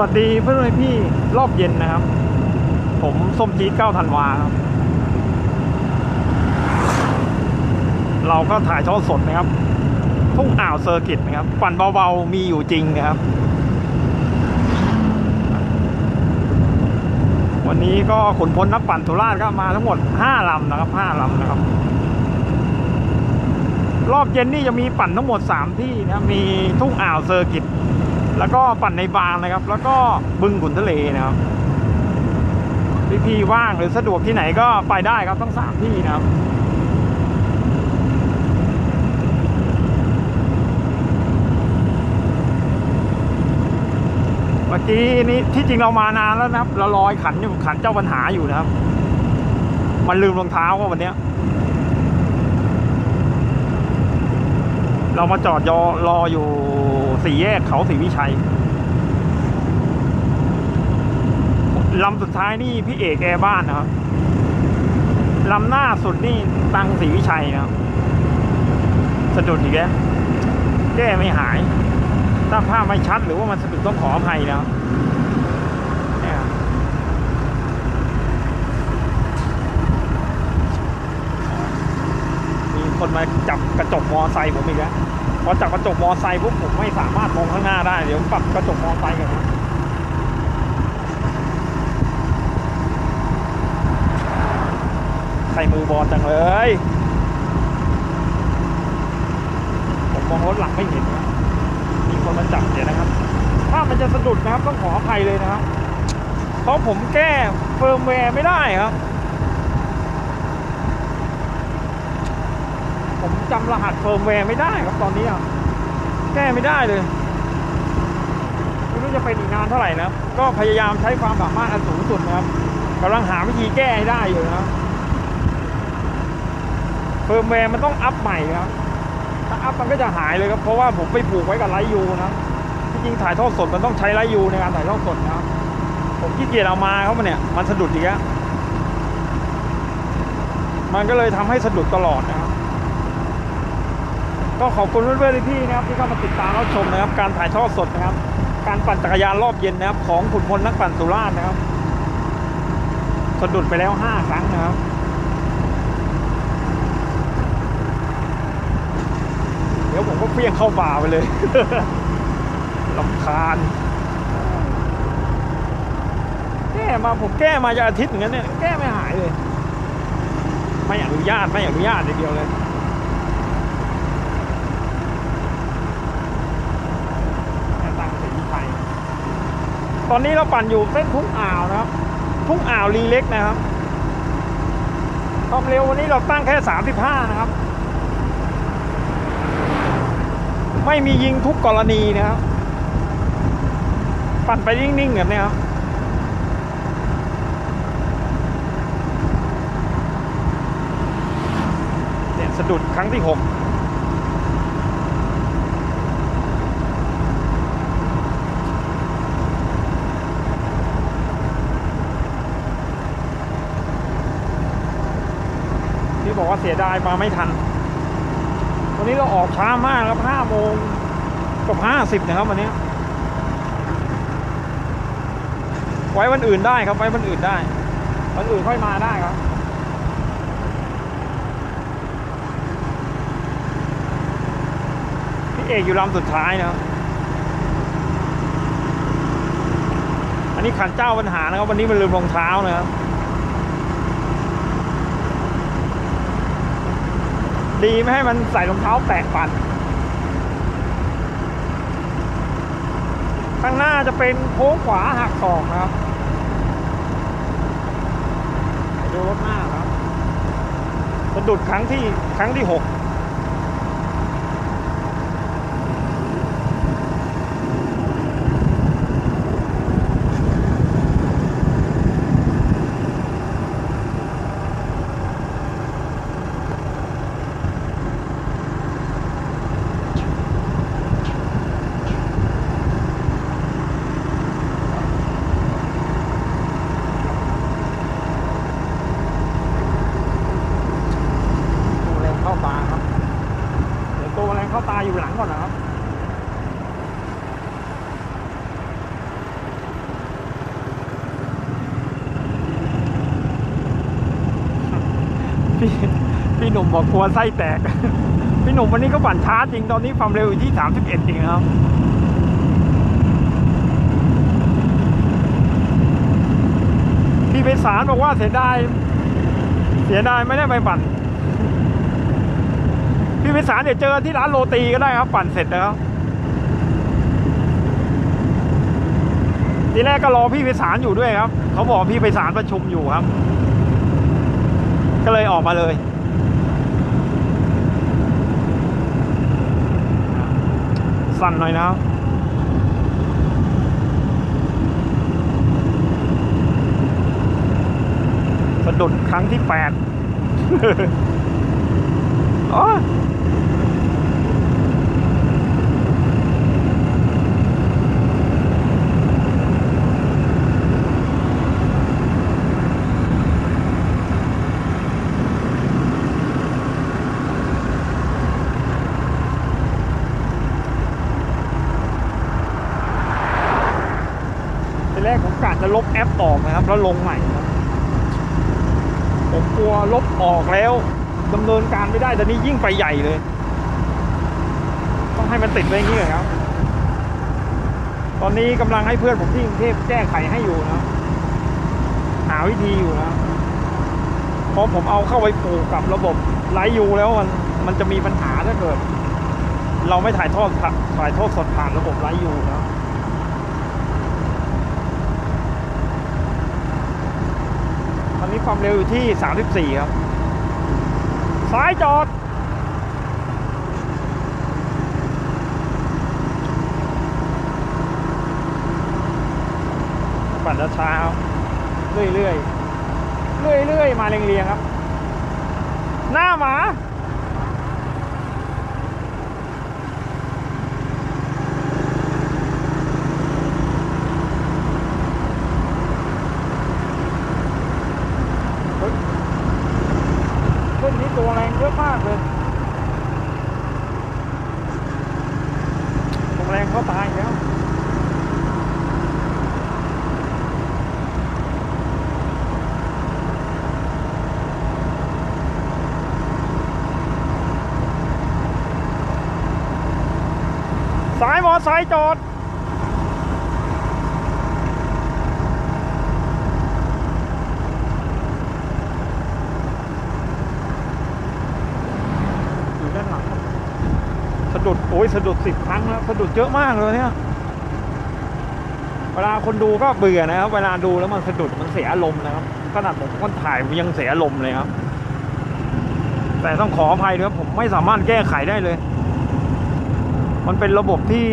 วัสดีเพื่อนๆพี่รอบเย็นนะครับ ผมส้มจีเก้าธันวาครับ เราก็ถ่ายทอดสดนะครับ ทุ่งอ่าวเซอร์กิตนะครับปั่นเบาๆมีอยู่จริงนะครับ วันนี้ก็ขนพลนักปั่นสุราษฎร์ก็มาทั้งหมดห้าลำนะครับห้าลำนะครับ รอบเย็นนี่จะมีปั่นทั้งหมด3ที่นะมีทุ่งอ่าวเซอร์กิต แล้วก็ปั่นในบางนะครับ แล้วก็บึงขุนทะเลนะครับพี่ๆว่างหรือสะดวกที่ไหนก็ไปได้ครับทั้งสามที่นะครับเมื่อกี้นี้ที่จริงเรามานานแล้วนะครับเราลอยขันอยู่ขันเจ้าปัญหาอยู่นะครับ มันลืมรองเท้าว่าวันเนี้ย เรามาจอดยอรออยู่ สี่แยกเขาศรีวิชัยลำสุดท้ายนี่พี่เอกแอร์บ้านนะครับลำหน้าสุดนี่ตังศรีวิชัยนะครับสะดุดอีกแล้วแก้ไม่หาย ถ้าภาพไม่ชัดหรือว่ามันสะดุดต้องขออภัยนะครับมีคนมาจับกระจกมอไซค์ผมอีกแล้ว พอจับกระจกมอไซค์ปุ๊บผมไม่สามารถมองข้างหน้าได้ เดี๋ยวปรับกระจกมอไซค์กันนะใส่มือบอลจังเลยผมมองรถหลังไม่เห็นนะมีคนมาจับเดี๋ยวนะครับ ถ้ามันจะสะดุดนะครับต้องขออภัยเลยนะครับ เพราะผมแก้เฟิร์มแวร์ไม่ได้ครับ ผมจำรหัสเฟิร์มแวร์ไม่ได้ครับตอนนี้อะแก้ไม่ได้เลยไม่รู้จะเป็นอีกนานเท่าไหร่นะก็พยายามใช้ความสามารถอันสูงสุดนะครับกำลังหาวิธีแก้ให้ได้อยู่นะเฟิร์มแวร์มันต้องอัพใหม่ครับถ้าอัพมันก็จะหายเลยครับเพราะว่าผมไปผูกไว้กับไลยูนะที่จริงถ่ายทอดสดมันต้องใช้ไลยูในการถ่ายทอดสดนะครับผมขี้เกียจเอามาเขามาเนี่ยมันสะดุดอีกแล้วมันก็เลยทำให้สะดุดตลอดนะครับ ก็ขอบคุณเพื่อนๆพี่นะครับที่เข้ามาติดตามรับชมนะครับการถ่ายทอดสดนะครับ การปั่นจักรยานรอบเย็นนะครับ ของขุนพลนักปั่นสุราษฎร์นะครับสะดุดไปแล้วห้าครั้งนะครับเดี๋ยวผมก็เพี้ยงเข้าป่าไปเลยลำคาญแก้มาผมแก้มาจะอาทิตย์อย่างนั้นเนี่ยแก้ไม่หายเลย ไม่อนุญาตไม่อนุญาตอย่างเดียวเลย ตอนนี้เราปั่นอยู่เส้นทุ่งอ่าวนะครับ ทุ่งอ่าวรีเล็กนะครับความเร็ววันนี้เราตั้งแค่ 35 นะครับ ไม่มียิงทุกกรณีนะครับ ปั่นไปนิ่งๆแบบนี้ครับเนี่ยสะดุดครั้งที่ 6 บอกว่าเสียดายมาไม่ทัน วันนี้เราออกช้ามากครับห้าโมงกับห้าสิบนะครับวันนี้ ไว้วันอื่นได้ครับ ไว้วันอื่นได้ วันอื่นค่อยมาได้ครับพี่เอกอยู่ลำสุดท้ายนะครับอันนี้ขันเจ้าปัญหานะครับ วันนี้มันลืมรองเท้านะครับ ดีไม่ให้มันใส่รองเท้าแตกปั่น ข้างหน้าจะเป็นโค้งขวาหักศอกนะครับ ดูรถหน้าครับสะดุดครั้งที่ครั้งที่หกดูแรงเข้าตาครับ พี่พี่หนุ่ม บอกกลัวไส้แตก พี่หนุ่มวันนี้ก็ปั่นช้าจริงตอนนี้ความเร็วอยู่ที่สามสิบเอ็ดจริงครับพี่ไปสารบอกว่าเสียดายเสียดายไม่ได้ไปปั่น พี่ไปสารเดี๋ยวเจอที่ร้านโรตีก็ได้ครับ ปั่นเสร็จแล้วทีแรกก็รอพี่ไปสารอยู่ด้วยครับ เขาบอกพี่ไปสารประชุมอยู่ครับ ก็เลยออกมาเลย สั่นหน่อยนะครับสะดุดครั้งที่แปดอ๋อทีแรกผมกะจะ ลบแอปออกนะครับ แล้วลงใหม่ครับผมกลัวลบออกแล้วดำเนินการไม่ได้แตอนนี้ยิ่งไปใหญ่เลย ต้องให้มันติดไว้อย่างนี้ก่อนครับ ตอนนี้กำลังให้เพื่อนผมที่กรุงเทพแก้ไขให้อยู่นะหาวิธีอยู่นะเพราะผมเอาเข้าไปผูกกับระบบไลฟ์ยูแล้วมันมันจะมีปัญหาถ้าเกิด เราไม่ถ่ายทอดถ่ายทอดสดผ่านระบบไลฟ์ยูนะ ตอ นี้ความเร็วอยู่ที่ 34 ครับ ซ้ายจอด ปั่นช้าๆเรื่อยๆ เรื่อยๆ มาเรียงๆ ครับ หน้าหมา เฮ้ยเส้นนี้ตัวแรงเยอะมากเลยตัวแรงเขาตายแล้ว สายมอไซค์จอด อยู่ด้านหลังสะดุด โอ้ยสะดุดสิบครั้งแล้วสะดุดเยอะมากเลยเนี่ย เวลาคนดูก็เบื่อนะครับ เวลาดูแล้วมันสะดุดมันเสียอารมณ์นะครับขนาดผมคนถ่ายยังเสียอารมณ์เลยครับ แต่ต้องขออภัยด้วยผมไม่สามารถแก้ไขได้เลย มันเป็นระบบที่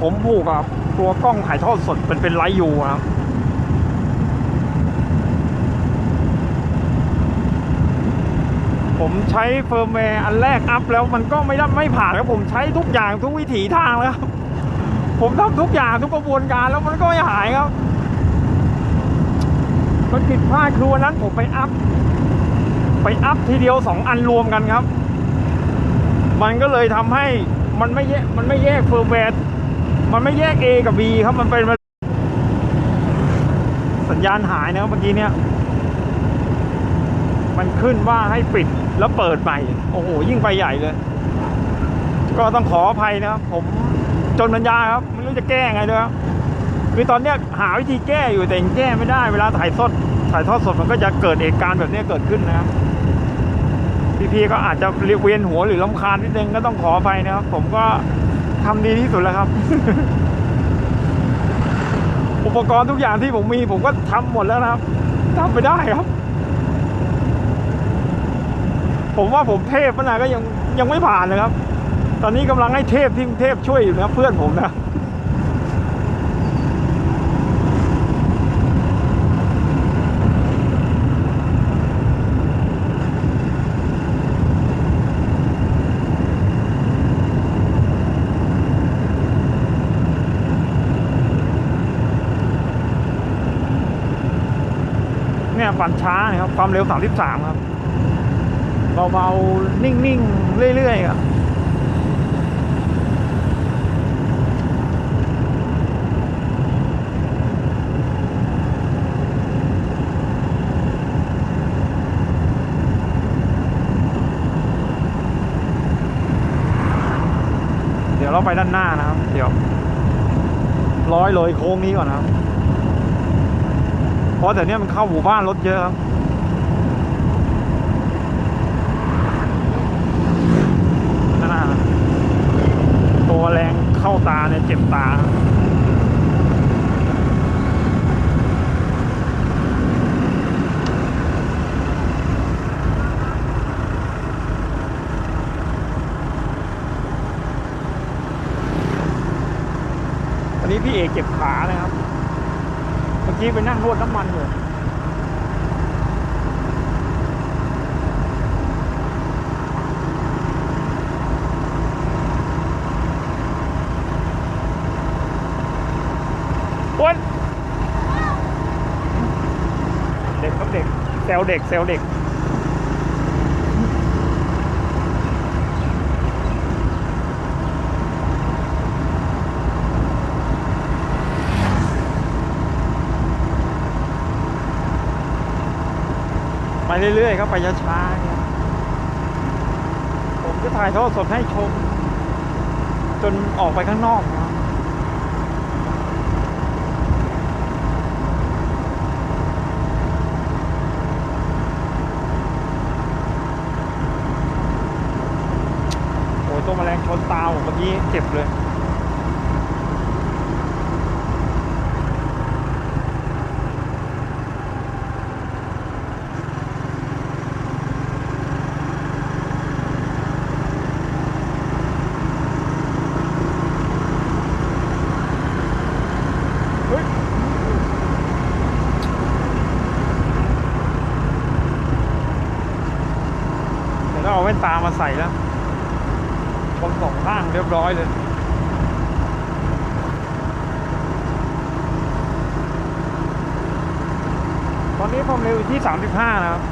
ผมผูกกับตัวกล้องถ่ายทอดสดเป็นเป็นไลฟ์ยูครับผมใช้เฟิร์มแวร์อันแรกอัพแล้วมันก็ไม่ได้ไม่ผ่านครับผมใช้ทุกอย่างทุกวิถีทางแล้วครับผมทำทุกอย่างทุกกระบวนการแล้วมันก็ไม่หายครับ มันผิดพลาดคือวันนั้นผมไปอัพ ไปอัพทีเดียวสองอันรวมกันครับ มันก็เลยทำให้ มันไม่แยกมันไม่แยกเฟิร์มแวร์มันไม่แยก A กับ B ครับมันเป็นสัญญาณหายนะครับเมื่อกี้เนี่ย มันขึ้นว่าให้ปิดแล้วเปิดใหม่ โอ้โห ยิ่งไปใหญ่เลย ก็ต้องขออภัยนะครับ ผมจนปัญญาครับไม่รู้จะแก้ไงด้วยครับคือตอนเนี้ยหาวิธีแก้อยู่แต่ยังแก้ไม่ได้เวลาถ่ายทอดถ่ายทอดสดมันก็จะเกิดเหตุการณ์แบบนี้เกิดขึ้นนะครับ พี่ๆก็อาจจะเรียกเวียนหัวหรือลำคาญนิดนึงก็ต้องขออภัยนะครับ ผมก็ทำดีที่สุดแล้วครับ อุปกรณ์ทุกอย่างที่ผมมี ผมก็ทำหมดแล้วนะครับทำไปได้ครับ ผมว่าผมเทพนะก็ยังยังไม่ผ่านเลยครับ ตอนนี้กำลังให้เทพที่กรุงเทพช่วยอยู่นะเพื่อนผมนะ ฟันช้านะครับ ความเร็ว 33 ครับ เบาๆ นิ่งๆ เรื่อยๆครับเดี๋ยวเราไปด้านหน้านะครับ เดี๋ยวร้อยเลยโค้งนี้ก่อนนะครับ เพราะแต่เนี้ยมันเข้าหมู่บ้านรถเยอะครับนั่นน่ะตัวแรงเข้าตาเนี่ยเจ็บตาันนี้พี่เอกเจ็บขานะครับ กี้ไปนั่งนวดน้ำมันอยู่วนเด็กครับเด็กแซวเด็กแซวเด็ก ไปเรื่อยๆครับไปช้าๆผมจะถ่ายทอดสดให้ชม จนออกไปข้างนอกนะโอ้ยตัวแมลงชนตาผมเมื่อกี้เจ็บเลย เองเอาแว่นตามาใส่แล้วชนสองข้างเรียบร้อยเลยตอนนี้ความเร็วอยู่ที่ 35 นะครับ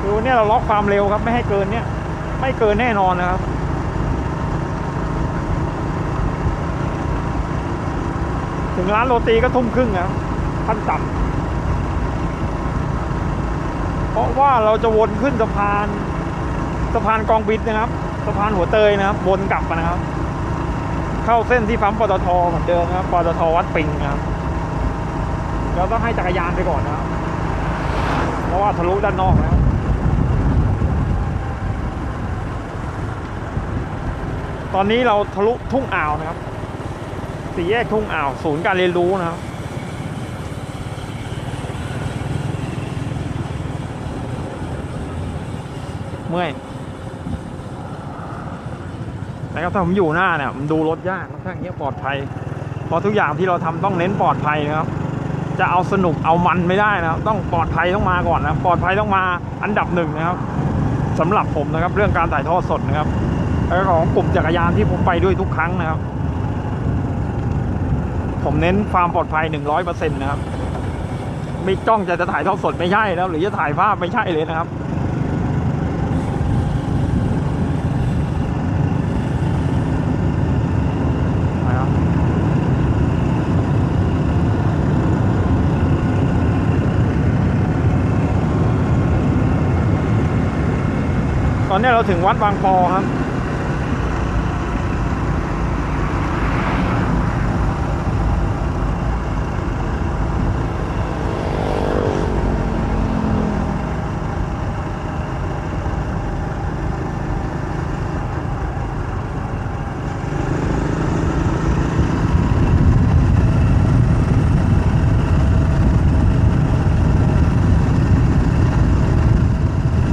คือวันนี้เราล็อกความเร็วครับไม่ให้เกินเนี่ย ไม่เกินแน่นอนนะครับถึงร้านโรตีก็ทุ่มครึ่งครับขั้นต่ำเพ ราะว่าเราจะวนขึ้นสะพานสะพานกองบินนะครับสะพานหัวเตยนะครับวนกลับมานะครับ เข้าเส้นที่ปั๊มปตทเหมือนเดิมนะครับปตทวัดปิงนะครับเราต้องให้จักรยานไปก่อนนะครับ เพราะว่าทะลุด้านนอกแล้วตอนนี้เราทะลุทุ่งอ่าวนะครับสี่แยกทุ่งอ่าว ศูนย์การเรียนรู้นะครับ เมื่อยนะครับถ้าผมอยู่หน้าเนี่ยผมดูรถยากถ้าอย่างเงี้ยปลอดภัยเพราะทุกอย่างที่เราทำต้องเน้นปลอดภัยนะครับ จะเอาสนุกเอามันไม่ได้นะครับ ต้องปลอดภัยต้องมาก่อนนะปลอดภัยต้องมาอันดับหนึ่งนะครับสำหรับผมนะครับ เรื่องการถ่ายทอดสดนะครับแล้วของกลุ่มจักรยานที่ผมไปด้วยทุกครั้งนะครับ ผมเน้นความปลอดภัยหนึ่งร้อยเปอร์เซ็นต์นะครับไม่จ้องจะจะถ่ายทอดสดไม่ใช่แล้ว หรือจะถ่ายภาพไม่ใช่เลยนะครับ นี่ยเราถึงวัดบางปอครับ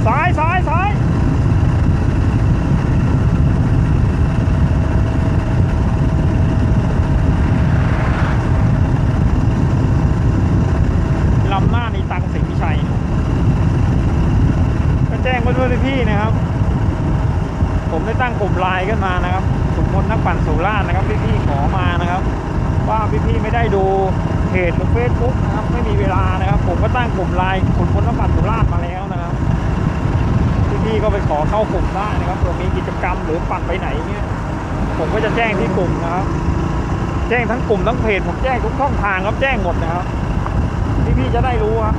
ซ้ายซ้ายซ้ายลำหน้านี่ตังสิงห์ชัยนะก็แพี่นะครับ ผมได้ตั้งกลุ่มไลน์ขึ้นมานะครับสุพลนักปั่นสุราษฎร์นะครับพี่ๆขอมานะครับ ว่าพี่ๆไม่ได้ดูเพจหรือเฟซบุ๊กนะครับไม่มีเวลานะครับ ผมก็ตั้งกลุ่มไลน์สุพลนักปั่นสุราษฎร์มาแล้วนะครับพี่ๆก็ไปขอเข้ากลุ่มได้นะครับเผื่อมีกิจกรรมหรือปั่นไปไหนเงี้ยผมก็จะแจ้งที่กลุ่มนะครับ แจ้งทั้งกลุ่มทั้งเพจผมแจ้งทุกช่องทางครับแจ้งหมดนะครับพี่ๆจะได้รู้ครับ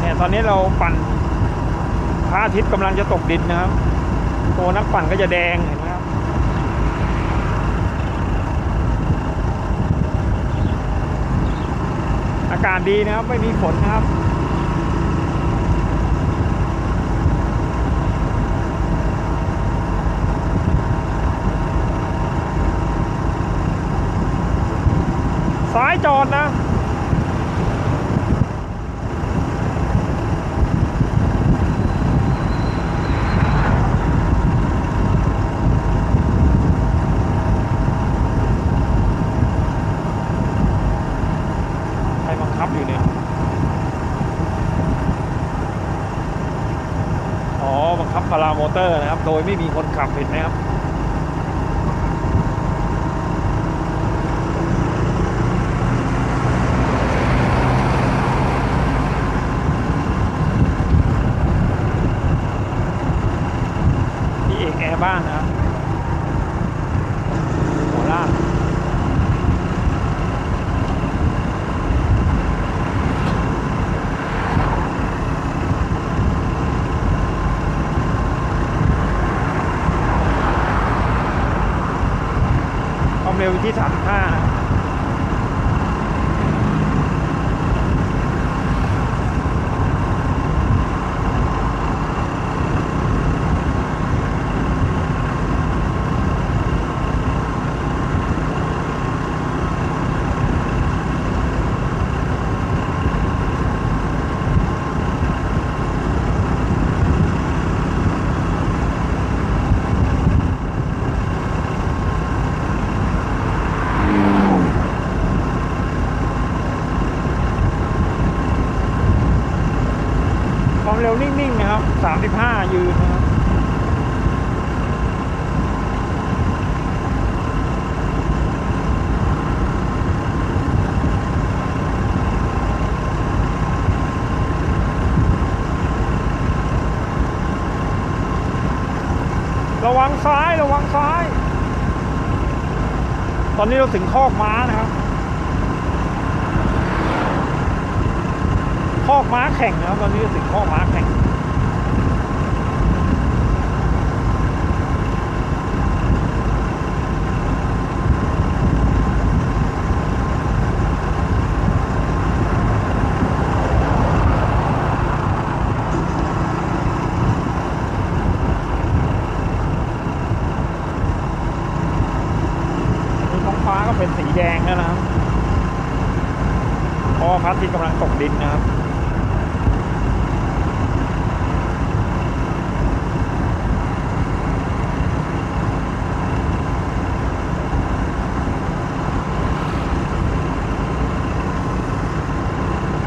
เนี่ย ตอนนี้เราปั่นพระอาทิตย์กำลังจะตกดินนะครับ ตัวนักปั่นก็จะแดงเห็นไหมครับอากาศดีนะครับ ไม่มีฝนนะครับซ้ายจอดนะ นี้เราถึงข้อกม้านะครับ คอกม้าแข่งนะครับ ตอนนี้เราถึงคอกม้าแข่ง นี่ท้องฟ้าก็เป็นสีแดงแล้วนะครับเพราะว่าพระอาทิตย์กำลังตกดินนะครับ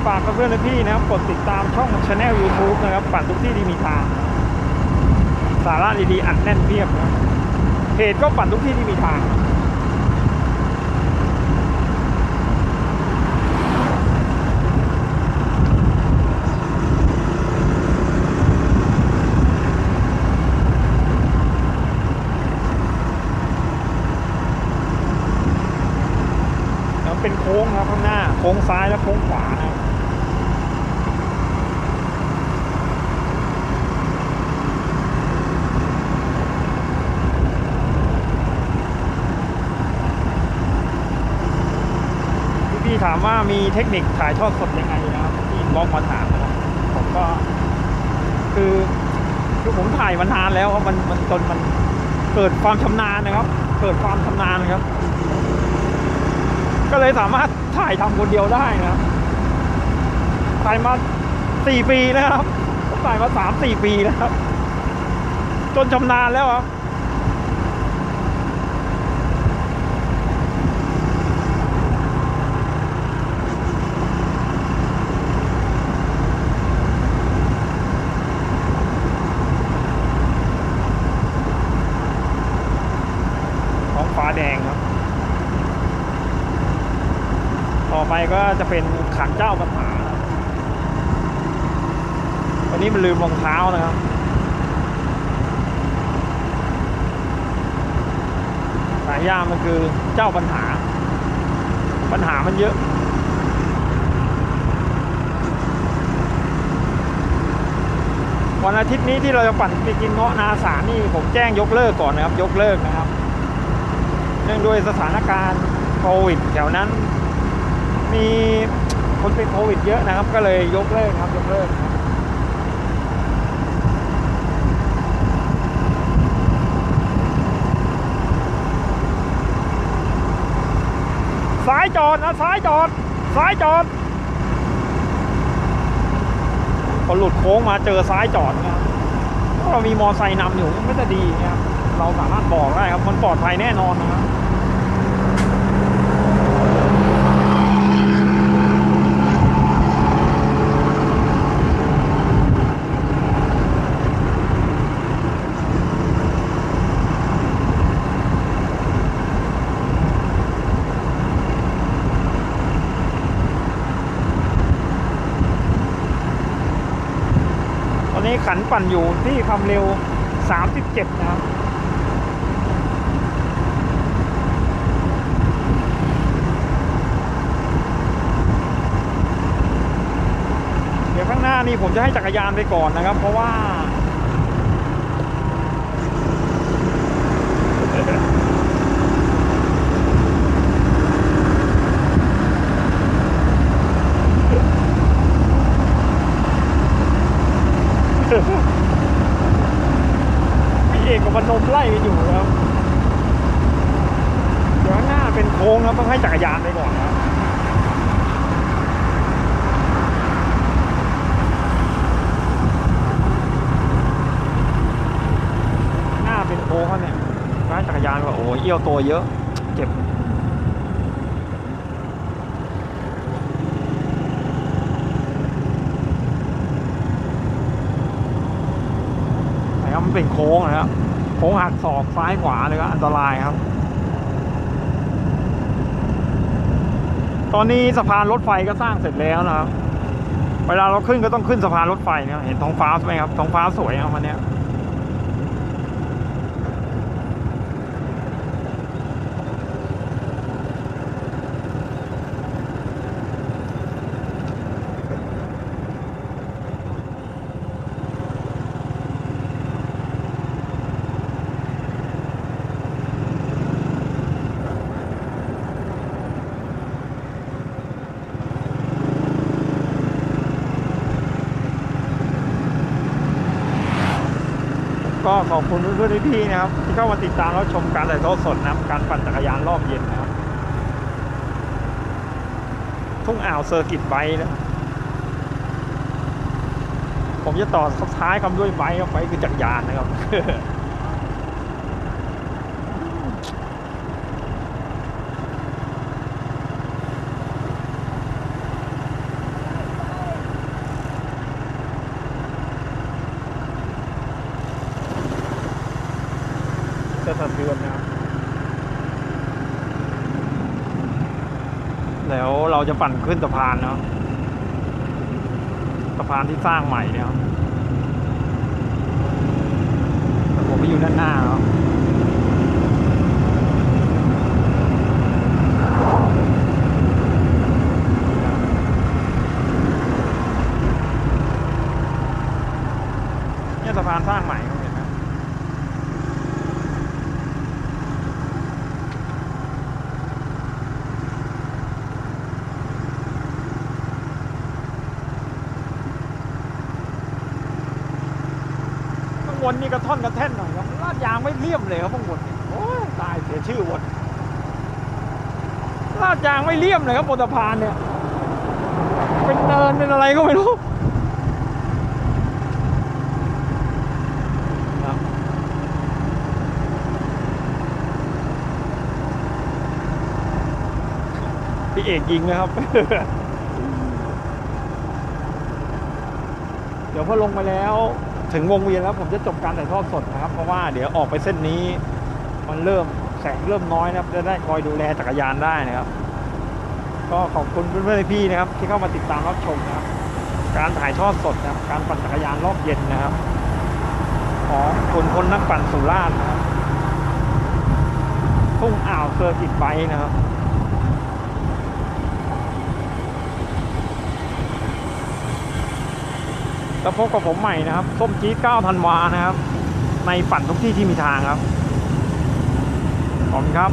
ฝากเพื่อนๆและพี่นะครับ กดติดตามช่องช anel YouTube นะครับ ปั่นทุกที่ที่มีทาง สาระดีๆอัดแน่นเพียบนะครับ เพจก็ปั่นทุกที่ที่มีทาง แล้วเป็นโค้งครับข้างหน้า โค้งซ้ายและโค้งขวานะครับพี่ๆถามว่ามีเทคนิคถ่ายทอดสดยังไงนะครับที่บล็อกมาถามนะครับผมก็ คือคือผมถ่ายมานานแล้วครับมันมันจนมันเกิดความชำนาญนะครับ เกิดความชำนาญครับ ก็เลยสามารถถ่ายทำคนเดียวได้นะครับถ่ายมาสี่ปีนะครับถ่ายมาสามสี่ปีแล้วครับ จนชำนาญแล้วครับ ท้องฟ้าแดงครับ ต่อไป ก็จะเป็นขันเจ้าปัญหาวันนี้มันลืมรองเท้านะครับสายยามันคือเจ้าปัญหา ปัญหามันเยอะวันอาทิตย์นี้ที่เราจะปั่นไปกินเงาะนาสานี่ผมแจ้งยกเลิกก่อนนะครับ ยกเลิกนะครับ เนื่องด้วยสถานการณ์โควิดแถวนั้น มีคนเป็นโควิดเยอะนะครับ ก็เลยยกเลิกครับยกเลิกครับซ้ายจอดนะซ้ายจอดซ้ายจอดพอหลุดโค้งมาเจอซ้ายจอดนะครับถ้าเรามีมอไซค์นำอยู่มันก็จะดีนะครับเราสามารถบอกได้ครับ มันปลอดภัยแน่นอนนะครับ นี้ขันปั่นอยู่ที่ความเร็ว 37 นะครับเดี๋ยวข้างหน้านี่ผมจะให้จักรยานไปก่อนนะครับ เพราะว่า พี่เอกกับพนมไล่กันอยู่ครับเดี๋ยวข้างหน้าเป็นโค้งครับต้องให้จักรยานไปก่อนครับหน้าเป็นโค้งครับเนี่ยร้านจักรยานก็โอ้ยเอี้ยวตัวเยอะ เจ็บนะครับมันเป็นโค้งนะครับ โค้งหักศอกซ้ายขวาเลยก็อันตรายครับ ตอนนี้สะพานรถไฟก็สร้างเสร็จแล้วนะครับ เวลาเราขึ้นก็ต้องขึ้นสะพานรถไฟนะครับเห็นท้องฟ้าใช่ไหมครับท้องฟ้าสวยครับวันนี้ ก็ขอบคุณเพื่อนๆพี่ๆนะครับ ที่เข้ามาติดตามแล้วชมการถ่ายทอดสดนะครับการปั่นจักรยานรอบเย็นนะครับ ทุ่งอ่าวเซอร์กิตไบนะผมจะต่อท้ายคำด้วยไบค์ครับไบค์คือจักรยานนะครับ จะสะเทือนนะครับแล้วเราจะปั่นขึ้นสะพานเนาะสะพานที่สร้างใหม่เนี่ยผมไปอยู่ด้านหน้าเนาะสะพานสร้างใหม่ครับเห็นไหม ข้างบนนี่กระท่อนกระแท่นหน่อยครับลาดยางไม่เลี่ยมเลยครับ ข้างบนเนี่ยโอ้ยตายเสียชื่อวนลาดยางไม่เลี่ยมเลยครับบนสะพานเนี่ย เป็นเนินเป็นอะไรก็ไม่รู้พี่เอกยิงนะครับ เดี๋ยวพอลงไปแล้ว ถึงวงเวียนแล้วผมจะจบการถ่ายทอดสดนะครับ เพราะว่าเดี๋ยวออกไปเส้นนี้ มันเริ่มแสงเริ่มน้อยนะครับจะได้คอยดูแลจักรยานได้นะครับ ก็ขอบคุณเพื่อนๆพี่นะครับ ที่เข้ามาติดตามรับชมนะครับ การถ่ายทอดสดนะครับ การปั่นจักรยานรอบเย็นนะครับของคนคนนักปั่นสุราษฎร์นะครับทุ่งอ่าวเซอร์กิตไบนะครับ แล้วพบกับผมใหม่นะครับ ส้มจี๊ดเก้าธันวานะครับ ในฝันทุกที่ที่มีทางครับ ขอบคุณครับ